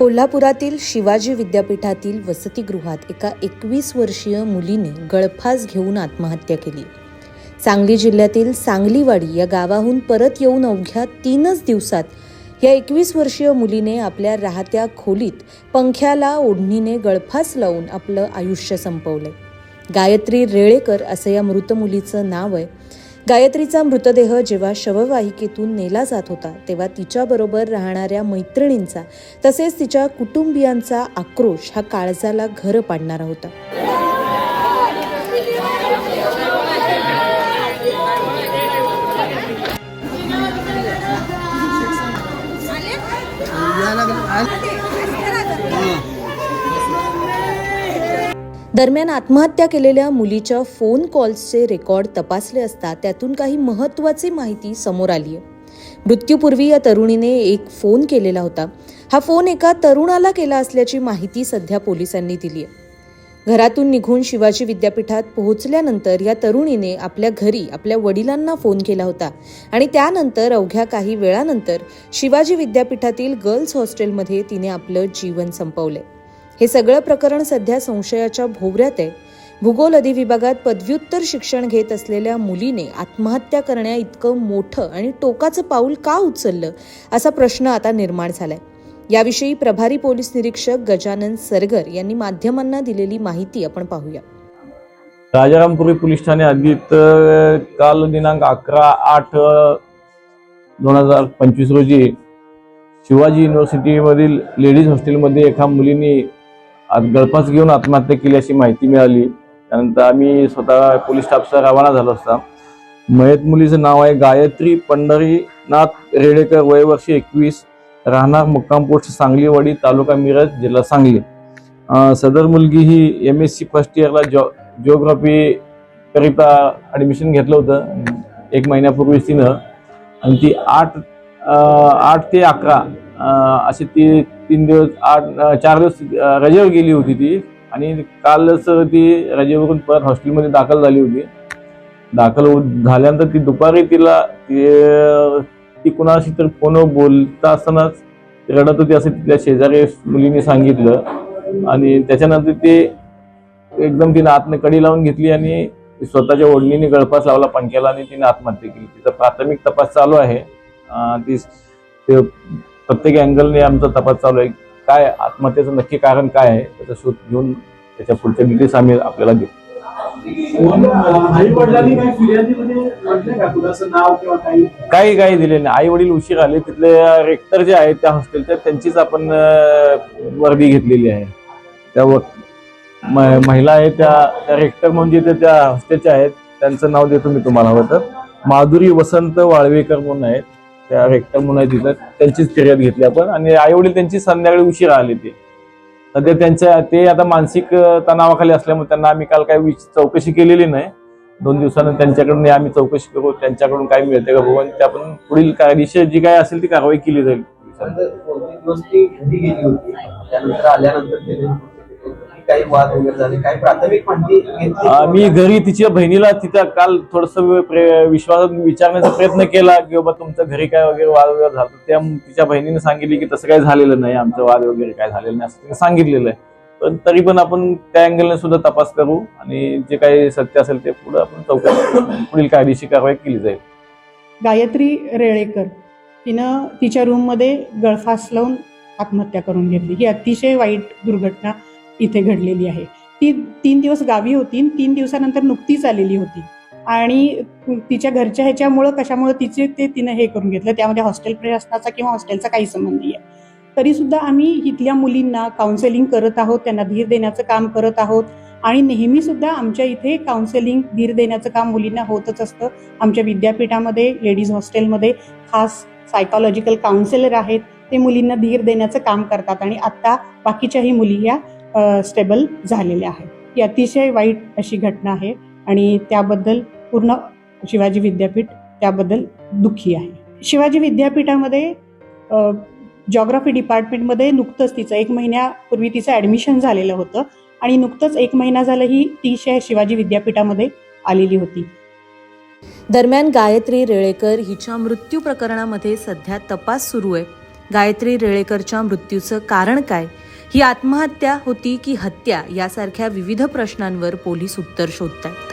कोल्हापुरातील शिवाजी विद्यापीठातील वसतिगृहात एका एकवीस वर्षीय मुलीने गळफास घेऊन आत्महत्या केली. सांगली जिल्ह्यातील सांगलीवाडी या गावाहून परत येऊन अवघ्या तीनच दिवसात या एकवीस वर्षीय मुलीने आपल्या राहत्या खोलीत पंख्याला ओढणीने गळफास लावून आपलं आयुष्य संपवलं. गायत्री रेळेकर असं या मृत मुलीचं नाव आहे. गायत्रीचा मृतदेह जेव्हा शववाहिकेतून नेला जात होता तेव्हा तिच्याबरोबर राहणाऱ्या मैत्रिणींचा तसेच तिच्या कुटुंबियांचा आक्रोश हा काळजाला घर पाडणारा होता. दरम्यान आत्महत्या केलेल्या मुलीच्या फोन कॉल्सचे रेकॉर्ड तपासले असता त्यातून काही महत्त्वाची माहिती समोर आली आहे मृत्यूपूर्वी या तरुणीने एक फोन केलेला होता. हा फोन एका तरुणाला केला असल्याची माहिती सध्या पोलिसांनी दिली आहे घरातून निघून शिवाजी विद्यापीठात पोहोचल्यानंतर या तरुणीने आपल्या घरी आपल्या वडिलांना फोन केला होता आणि त्यानंतर अवघ्या काही वेळानंतर शिवाजी विद्यापीठातील गर्ल्स हॉस्टेलमध्ये तिने आपलं जीवन संपवलंय. हे सगळं प्रकरण सध्या संशयाच्या भोवऱ्यात आहे. भूगोल अधिविभागात पदव्युत्तर शिक्षण घेत असलेल्या मुलीने आत्महत्या करण्या इतकं मोठं आणि टोकाचं पाऊल का उचललं असा प्रश्न आता निर्माण झालाय. याविषयी प्रभारी पोलीस निरीक्षक गजानन सरगर यांनी माध्यमांना दिलेली माहिती आपण पाहूया. राजारामपुरी पोलीस ठाणे हद्दीत काल दिनांक अकरा आठ दोन हजार पंचवीस रोजी शिवाजी युनिव्हर्सिटीमधील लेडीज हॉस्टेलमध्ये एका मुलीने आज गळफास घेऊन आत्महत्या केली अशी माहिती मिळाली. त्यानंतर आम्ही स्वतः पोलीस स्टाफचा रवाना झालो असता. मयत मुलीचं नाव आहे गायत्री पंढरीनाथ रेडेकर वय वर्ष एकवीस. राहणार मुक्काम पोस्ट सांगलीवाडी तालुका मिरज जिल्हा सांगली. सदर मुलगी ही एम एस सी फर्स्ट इयरला जॉ जिओग्राफी करिता ॲडमिशन घेतलं होतं. एक महिन्यापूर्वीच तिनं. आणि ती आठ आठ ते अकरा अशी असे ती तीन दिवस आठ चार दिवस रजेवर गेली होती ती. आणि कालच ती रजेवरून परत हॉस्टेलमध्ये दाखल झाली होती. दाखल हो- झाल्यानंतर ती दुपारी तिला ती ती कुणाशी तर फोनवर बोलता असतानाच रडत होती असं तिथल्या शेजारी मुलीने सांगितलं. आणि त्याच्यानंतर ते एकदम तिने आतनं कडी लावून घेतली आणि स्वतःच्या ओढणीने गळफास लावला पंख्याला आणि तिने आत्महत्या केली. तिचा प्राथमिक तपास चालू आहे. ती ते प्रत्येक अँगलने आमचा तपास चालू आहे. काय आत्महत्येचं नक्की कारण काय आहे त्याचा शोध घेऊन त्याच्या पुढच्या डिटेल्स आम्ही आपल्याला वडिलांनी काही? काही दिले नाही. आई वडील उशीर आले. तिथले रेक्टर जे आहेत त्या हॉस्टेलच्या त्यांचीच आपण वर्दी घेतलेली आहे. त्या महिला आहेत त्या रेक्टर म्हणजे त्या- त्या हॉस्टेलच्या आहेत त्यांचं नाव देतो मी तुम्हाला. हवं तर माधुरी वसंत वाळवेकर म्हणून आहेत. त्या रेक्टर म्हणून आहे तिथं त्यांचीच फिर्याद घेतली आपण. आणि आई वडील त्यांची संध्याकाळी उशीर आले ते. सध्या त्यांच्या ते आता मानसिक तणावाखाली असल्यामुळे त्यांना आम्ही काल काही चौकशी केलेली नाही. दोन दिवसानं त्यांच्याकडून आम्ही चौकशी करू त्यांच्याकडून काय मिळते का भगवान आणि त्या आपण पुढील कायदेशीर जी काय असेल ती कारवाई केली जाईल. त्यानंतर आल्यानंतर काही वाद वगैरे झाले काही प्राथमिक माहिती घेतली? मी घरी तिच्या बहिणीला तिथं काल थोडस विश्वासात विचारण्याचा प्रयत्न केला की बाबा तुमचं घरी काय वगैरे वाद वगैरे झाला त्या तिच्या बहिणीने सांगितली की तसं काही झालेलं नाही आमचं वाद वगैरे काय झालेलं नाही असं तिने सांगितलेलं आहे. पण तरी पण आपण त्या अँगलने सुद्धा तपास करू आणि जे काही सत्य असेल ते पुढे आपण चौकशी. पुढील कायदेशीर कारवाई केली जाईल. गायत्री रेळेकर तिनं तिच्या रूममध्ये गळफास लावून आत्महत्या करून घेतली. ही अतिशय वाईट दुर्घटना इथे घडलेली आहे. ती तीन दिवस गावी होती आणि तीन दिवसानंतर नुकतीच आलेली होती. आणि तिच्या घरच्या ह्याच्यामुळं कशामुळं तिचे ते तिनं हे करून घेतलं. त्यामध्ये हॉस्टेल प्रशासनाचा किंवा हॉस्टेलचा काही संबंध नाही आहे तरीसुद्धा आम्ही इथल्या मुलींना काउन्सेलिंग करत आहोत त्यांना धीर देण्याचं काम करत आहोत. आणि नेहमी सुद्धा आमच्या इथे काउन्सेलिंग धीर देण्याचं काम मुलींना होतच असतं. आमच्या विद्यापीठामध्ये लेडीज हॉस्टेलमध्ये खास सायकॉलॉजिकल काउन्सिलर आहेत. ते मुलींना धीर देण्याचं काम करतात. आणि आत्ता बाकीच्याही मुली या स्टेबल झालेल्या आहेत ही अतिशय वाईट अशी घटना आहे आणि त्याबद्दल पूर्ण शिवाजी विद्यापीठ त्याबद्दल दुःखी आहे. शिवाजी विद्यापीठामध्ये जॉग्राफी डिपार्टमेंटमध्ये नुकतंच तिचं एक महिन्यापूर्वी तिचं ॲडमिशन झालेलं होतं आणि नुकतंच एक महिना झालं ही ती शिवाजी विद्यापीठामध्ये आलेली होती. दरम्यान गायत्री रेळेकर हिच्या मृत्यू प्रकरणामध्ये सध्या तपास सुरू आहे. गायत्री रेळेकरच्या मृत्यूचं कारण काय? ही आत्महत्या होती की हत्या यासारख्या विविध प्रश्नांवर पोलीस उत्तर शोधत आहेत